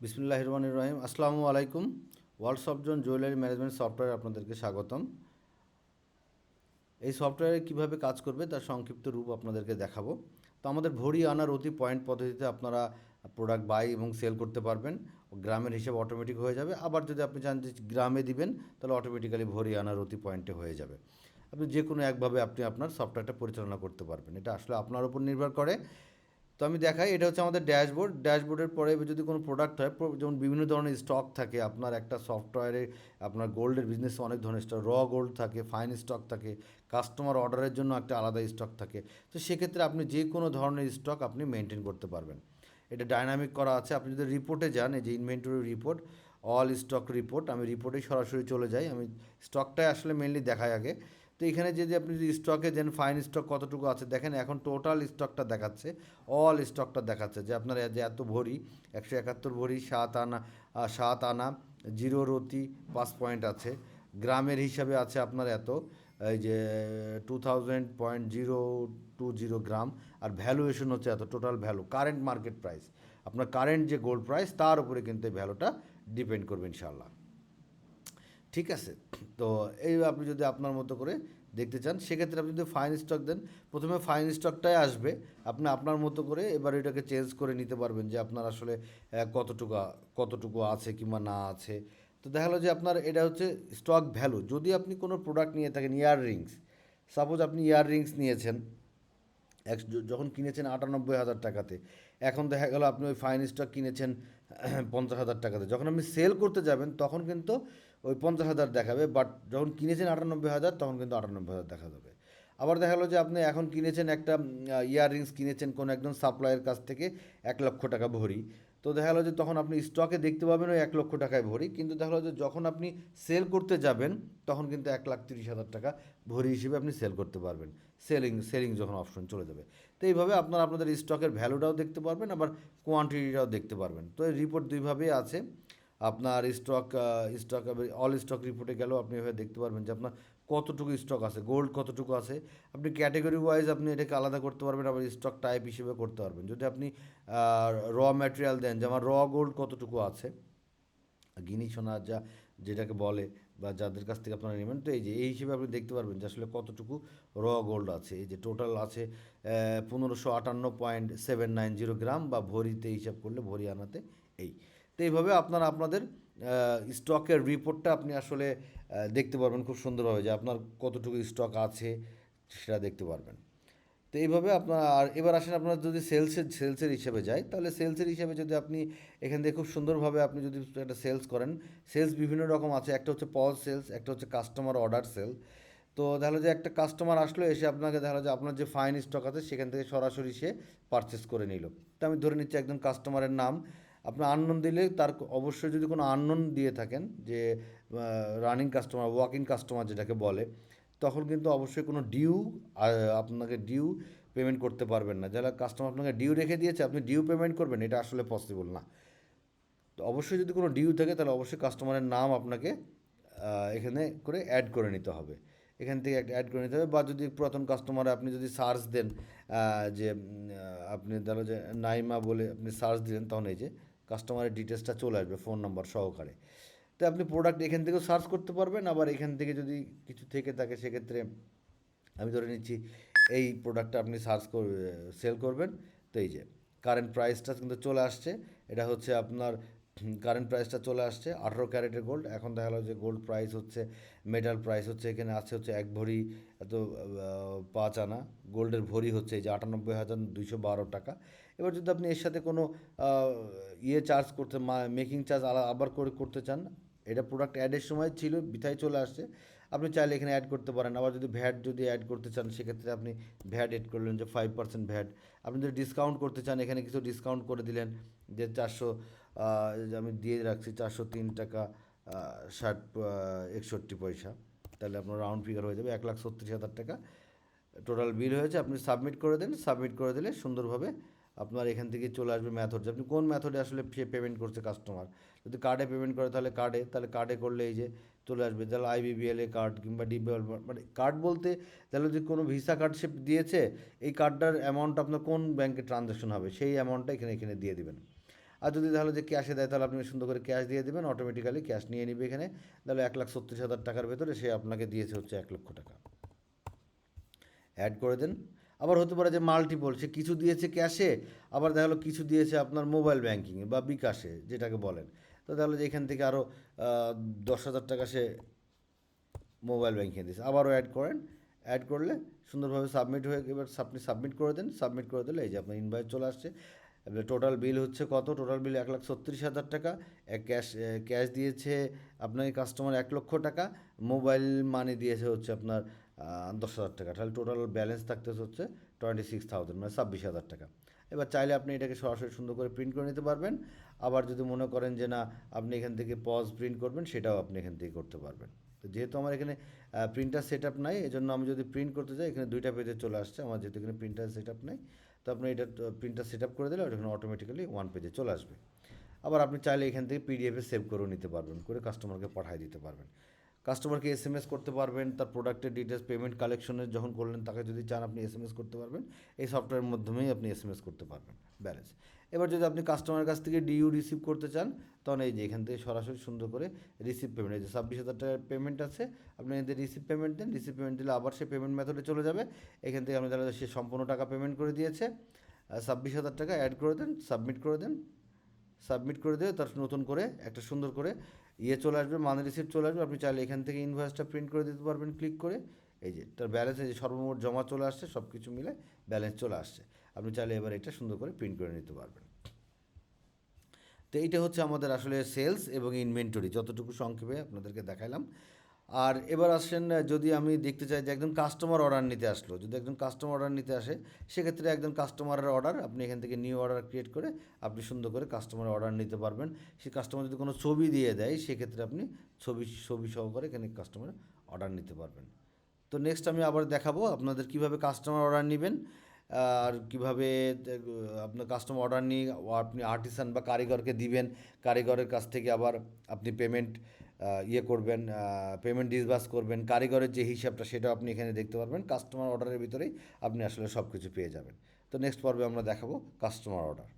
বিসমুল্লাহ রহমান রহিম। আসসালামু আলাইকুম। World Softzone jewellery management software আপনাদেরকে স্বাগতম। এই সফটওয়্যারে কীভাবে কাজ করবে তার সংক্ষিপ্ত রূপ আপনাদেরকে দেখাবো। তো আমাদের ভরি আনার অতি পয়েন্ট পদ্ধতিতে আপনারা প্রোডাক্ট বাই এবং সেল করতে পারবেন। গ্রামের হিসাব অটোমেটিক হয়ে যাবে। আবার যদি আপনি চান যে গ্রামে দিবেন, তাহলে অটোমেটিক্যালি ভরি আনার অতি পয়েন্টে হয়ে যাবে। আপনি যে কোনো একভাবে আপনি আপনার সফটওয়্যারটা পরিচালনা করতে পারবেন। এটা আসলে আপনার উপর নির্ভর করে। তো আমি দেখাই, এটা হচ্ছে আমাদের ড্যাশবোর্ড। ড্যাশবোর্ডের পরে যদি কোনো প্রোডাক্ট হয় যেমন বিভিন্ন ধরনের স্টক থাকে, আপনার একটা সফটওয়্যারে আপনার গোল্ডের বিজনেসে অনেক ধরনের স্টক র গোল্ড থাকে ফাইন স্টক থাকে কাস্টমার অর্ডারের জন্য একটা আলাদা স্টক থাকে। তো সেক্ষেত্রে আপনি যে কোনো ধরনের স্টক আপনি মেনটেন করতে পারবেন। এটা ডাইনামিক করা আছে। আপনি যদি রিপোর্টে যান, এই যে inventory report all stock report আমি রিপোর্টেই সরাসরি চলে যাই। আমি স্টকটাই আসলে মেনলি দেখাই আগে। তো এখানে যদি আপনি যদি স্টকে দেন ফাইন স্টক কতটুকু আছে? দেখেন এখন টোটাল স্টকটা দেখাচ্ছে অল স্টকটা দেখাচ্ছে। যে আপনার যে এত ভরি, একশো একাত্তর ভরি, সাত আনা সাত আনা জিরো রতি পাঁচ পয়েন্ট আছে। গ্রামের হিসাবে আছে আপনার এত, এই যে two thousand point zero two zero gram. আর ভ্যালুয়েশন হচ্ছে এত total value current market price আপনার কারেন্ট যে গোল্ড প্রাইস তার উপরে কিন্তু এই ভ্যালুটা ডিপেন্ড করবে ইনশাল্লাহ ঠিক আছে? তো এই আপনি যদি আপনার মতো করে দেখতে চান, সেক্ষেত্রে আপনি যদি ফাইন স্টক দেন, প্রথমে ফাইন স্টকটাই আসবে। আপনি আপনার মতো করে এবার এটাকে চেঞ্জ করে নিতে পারবেন যে আপনার আসলে কতটুকু কতটুকু আছে কিংবা না আছে। তো দেখা গেলো যে আপনার এটা হচ্ছে স্টক ভ্যালু যদি আপনি কোনো প্রোডাক্ট নিয়ে থাকেন ইয়ার রিংস সাপোজ আপনি ইয়ার রিংস নিয়েছেন, এক, যখন কিনেছেন আটানব্বই হাজার টাকাতে, এখন দেখা গেল আপনি ওই ফাইন স্টক কিনেছেন, পঞ্চাশ হাজার টাকাতে। যখন আপনি সেল করতে যাবেন, তখন কিন্তু ওই পঞ্চাশ হাজার দেখাবে বাট যখন কিনেছেন আটানব্বই হাজার, তখন কিন্তু আটানব্বই হাজার দেখা যাবে। আবার দেখা গেলো যে আপনি এখন কিনেছেন একটা ইয়াররিংস কিনেছেন কোনো একজন সাপ্লাইয়ের কাছ থেকে এক লক্ষ টাকা ভরি। তো দেখা গেলো যে তখন আপনি স্টকে দেখতে পাবেন ওই এক লক্ষ টাকায় ভরি, কিন্তু দেখা গেলো যে যখন আপনি সেল করতে যাবেন, তখন কিন্তু এক লাখ তিরিশ হাজার টাকা ভরি হিসেবে আপনি সেল করতে পারবেন। সেলিং সেলিং যখন অপশন চলে যাবে। তো এইভাবে আপনারা আপনাদের স্টকের ভ্যালুটাও দেখতে পারবেন, আবার কোয়ান্টিটিটাও দেখতে পারবেন। তো এই রিপোর্ট দুইভাবেই আছে। আপনার স্টক স্টক অল স্টক রিপোর্টে গেলেও আপনি এভাবে দেখতে পারবেন যে আপনার কতটুকু স্টক আছে গোল্ড কতটুকু আছে। আপনি ক্যাটাগরি ওয়াইজ আপনি এটাকে আলাদা করতে পারবেন, আবার স্টক টাইপ হিসেবে করতে পারবেন। যদি আপনি র ম্যাটেরিয়াল দেন যেমন র গোল্ড কতটুকু আছে, গিনি, সোনা, যা, যেটাকে বলে, বা যাদের কাছ থেকে আপনারা নেবেন, তো এই যে, এই হিসেবে আপনি দেখতে পারবেন যে আসলে কতটুকু র গোল্ড আছে। এই যে টোটাল আছে পনেরোশো আটান্ন point seven nine zero gram বা ভরিতে হিসাব করলে ভরি আনাতে এই। তো এইভাবে আপনারা আপনাদের স্টকের রিপোর্টটা আপনি আসলে দেখতে পারবেন খুব সুন্দরভাবে যে আপনার কতটুকু স্টক আছে সেটা দেখতে পারবেন। তো এইভাবে আপনার, আর এবার আসেন আপনার যদি সেলসের সেলসের হিসাবে যায় তাহলে সেলসের হিসাবে যদি আপনি এখান থেকে খুব সুন্দরভাবে আপনি যদি একটা সেলস করেন সেলস বিভিন্ন রকম আছে, একটা হচ্ছে পজ সেলস একটা হচ্ছে কাস্টমার অর্ডার সেল তো দেখা যে একটা কাস্টমার আসলো, এসে আপনাকে দেখা যে আপনার যে ফাইন স্টক আছে, সেখান থেকে সরাসরি সে পারচেস করে নিল। তো আমি ধরে নিচ্ছি একজন কাস্টমারের নাম। আপনি আননোন দিলে তার অবশ্যই যদি কোনো আননোন দিয়ে থাকেন, যে রানিং কাস্টমার ওয়াকিং কাস্টমার যেটাকে বলে, তখন কিন্তু অবশ্যই কোনো ডিউ আপনাকে ডিউ পেমেন্ট করতে পারবেন না। যারা কাস্টমার আপনাকে ডিউ রেখে দিয়েছে, আপনি ডিউ পেমেন্ট করবেন, এটা আসলে পসিবল না। তো অবশ্যই যদি কোনো ডিউ থাকে, তাহলে অবশ্যই কাস্টমারের নাম আপনাকে এখানে করে অ্যাড করে নিতে হবে। এখান থেকে একটা অ্যাড করে নিতে হবে, বা যদি পুরাতন কাস্টমারে আপনি যদি সার্চ দেন যে আপনি ধরো যে, নাইমা বলে আপনি সার্চ দিলেন, তখন এই যে কাস্টমারের ডিটেলসটা চলে আসবে ফোন নাম্বার সহকারে। তো আপনি প্রোডাক্ট এখান থেকেও সার্চ করতে পারবেন, আবার এখান থেকে যদি কিছু থেকে থাকে, সেক্ষেত্রে আমি ধরে নিচ্ছি এই প্রোডাক্টটা আপনি সার্চ কর সেল করবেন। তো এই যে কারেন্ট প্রাইসটা কিন্তু চলে আসছে। এটা হচ্ছে আপনার কারেন্ট প্রাইসটা চলে আসছে, আঠেরো ক্যারেটের গোল্ড এখন দেখা গেলো যে গোল্ড প্রাইস হচ্ছে মেটাল প্রাইস হচ্ছে, এখানে আছে হচ্ছে এক ভরি, এত পাঁচ আনা। গোল্ডের ভরি হচ্ছে এই যে আটানব্বই হাজার দুইশো বারো টাকা। এবার যদি আপনি এর সাথে কোনো ইয়ে চার্জ করতে মেকিং চার্জ আবার করে করতে চান, এটা প্রোডাক্ট অ্যাডের সময় ছিল, বিথায় চলে আসছে, আপনি চাইলে এখানে অ্যাড করতে পারেন। আবার যদি ভ্যাট যদি অ্যাড করতে চান, সেক্ষেত্রে আপনি ভ্যাট এড করলেন যে ফাইভ পার্সেন্ট ভ্যাট আপনি যদি ডিসকাউন্ট করতে চান, এখানে কিছু ডিসকাউন্ট করে দিলেন যে চারশো আমি দিয়ে রাখছি চারশো তিন টাকা ষাট একষট্টি পয়সা। তাহলে আপনার রাউন্ড ফিগার হয়ে যাবে এক লাখ ছত্রিশ হাজার টাকা। টোটাল বিল হয়েছে, আপনি সাবমিট করে দেন সাবমিট করে দিলে সুন্দরভাবে আপনার এখান থেকে চলে আসবে ম্যাথড যে আপনি কোন ম্যাথডে আসলে পেমেন্ট করছে কাস্টমার যদি কার্ডে পেমেন্ট করে তাহলে কার্ডে তাহলে কার্ডে করলে এই যে চলে আসবে। তাহলে আইবিবিএল এ কার্ড কিংবা ডিবিএল মানে কার্ড বলতে তাহলে যদি কোনো ভিসা কার্ড সে দিয়েছে, এই কার্ডটার অ্যামাউন্ট আপনার কোন ব্যাংকে ট্রানজ্যাকশন হবে? সেই অ্যামাউন্টটা এখানে এখানে দিয়ে দেবেন। আর যদি তাহলে যে ক্যাশে দেয়, তাহলে আপনি সুন্দর করে ক্যাশ দিয়ে দেবেন অটোমেটিক্যালি ক্যাশ নিয়ে নিবে এখানে। তাহলে এক লাখ ছত্রিশ হাজার টাকার ভেতরে সে আপনাকে দিয়েছে হচ্ছে এক লক্ষ টাকা। অ্যাড করে দেন। আবার হতে পারে যে মাল্টিপল সে কিছু দিয়েছে ক্যাশে আবার দেখা গেলো কিছু দিয়েছে আপনার মোবাইল ব্যাঙ্কিংয়ে বা বিকাশে, যেটাকে বলেন। তো তাহলে যে এখান থেকে আরও দশ হাজার টাকা সে মোবাইল ব্যাঙ্কিং দিয়েছে। আবারও অ্যাড করেন অ্যাড করলে সুন্দরভাবে সাবমিট হয়ে, এবার আপনি সাবমিট করে দেন সাবমিট করে দিলে এই যে আপনার ইনভয়েস চলে আসছে। টোটাল বিল হচ্ছে কত? টোটাল বিল এক লাখ ছত্রিশ হাজার টাকা। ক্যাশ ক্যাশ দিয়েছে আপনাকে কাস্টমার এক লক্ষ টাকা। মোবাইল মানি দিয়েছে হচ্ছে আপনার দশ হাজার টাকা। তাহলে টোটাল ব্যালেন্স থাকতেছে হচ্ছে টোয়েন্টি সিক্স থাউজেন্ড মানে ছাব্বিশ হাজার টাকা। এবার চাইলে আপনি এটাকে সরাসরি সুন্দর করে প্রিন্ট করে নিতে পারবেন। আবার যদি মনে করেন যে না, আপনি এখান থেকে পজ প্রিন্ট করবেন, সেটাও আপনি এখান থেকে করতে পারবেন। তো যেহেতু আমার এখানে প্রিন্টার সেট আপ নাই এই জন্য আমি যদি প্রিন্ট করতে যাই এখানে দুইটা পেজে চলে আসছে। আমার যেহেতু এখানে প্রিন্টার সেট আপ নাই, তো আপনি এটা প্রিন্টার সেট আপ করে দিলে ওটা অটোমেটিক্যালি ওয়ান পেজে চলে আসবে। আবার আপনি চাইলে এখান থেকে পিডিএফে সেভ করেও নিতে পারবেন, করে কাস্টমারকে পাঠিয়ে দিতে পারবেন। কাস্টমারকে এস এম এস করতে পারবেন, তার প্রোডাক্টের ডিটেলস পেমেন্ট কালেকশনের যখন করলেন, তাকে যদি চান আপনি এস এম এস করতে পারবেন, এই সফটওয়্যারের মাধ্যমেই আপনি এস এম এস করতে পারবেন ব্যালেন্স এবার যদি আপনি কাস্টমারের কাছ থেকে ডিইউ রিসিভ করতে চান, তখন এই যে এখান থেকে সরাসরি সুন্দর করে রিসিভ পেমেন্ট এই ছাব্বিশ হাজার টাকার পেমেন্ট আছে, আপনি থেকে রিসিভ পেমেন্ট দেন রিসিভ পেমেন্ট দিলে আবার সে পেমেন্ট মেথডে চলে যাবে। এখান থেকে আপনি তাহলে সে সম্পূর্ণ টাকা পেমেন্ট করে দিয়েছে। ছাব্বিশ হাজার টাকা অ্যাড করে দেন সাবমিট করে দেন সাবমিট করে দিয়ে তার নতুন করে একটা সুন্দর করে ইয়ে চলে আসবে মানি রিসিপ্ট চলে আসবে, আপনি চাইলে এখান থেকে ইনভয়েসটা প্রিন্ট করে দিতে পারবেন ক্লিক করে। এই যে, তার ব্যালেন্স এই যে সর্বমোট জমা চলে আসছে সব কিছু মিলে ব্যালেন্স চলে আসছে। আপনি চাইলে এবার এটা সুন্দর করে প্রিন্ট করে নিতে পারবেন। তো এইটা হচ্ছে আমাদের আসলে সেলস এবং ইনভেন্টরি যতটুকু সংক্ষেপে আপনাদেরকে দেখাইলাম। আর এবার আসেন, যদি আমি দেখতে চাই যে একজন কাস্টমার অর্ডার নিতে আসলো, যদি একজন কাস্টমার অর্ডার নিতে আসে, সেক্ষেত্রে একজন কাস্টমারের অর্ডার আপনি এখান থেকে নিউ অর্ডার ক্রিয়েট করে আপনি সুন্দর করে কাস্টমারের অর্ডার নিতে পারবেন। সেই কাস্টমার যদি কোনো ছবি দিয়ে দেয়, সেক্ষেত্রে আপনি ছবি ছবি সহকারে এখানে কাস্টমারের অর্ডার নিতে পারবেন। তো নেক্সট আমি আবার দেখাবো আপনাদের কীভাবে কাস্টমার অর্ডার নেবেন। আর কীভাবে আপনার কাস্টমার অর্ডার নিয়ে আপনি আর্টিসান বা কারিগরকে দিবেন, কারিগরের কাছ থেকে আবার আপনি পেমেন্ট ইয়ে করবেন পেমেন্ট ডিসবার্স করবেন, কারিগরের যে হিসাবটা সেটা আপনি এখানে দেখতে পারবেন কাস্টমার অর্ডারের ভিতরেই আপনি আসলে সব কিছু পেয়ে যাবেন। তো নেক্সট পর্বে আমরা দেখাবো কাস্টমার অর্ডার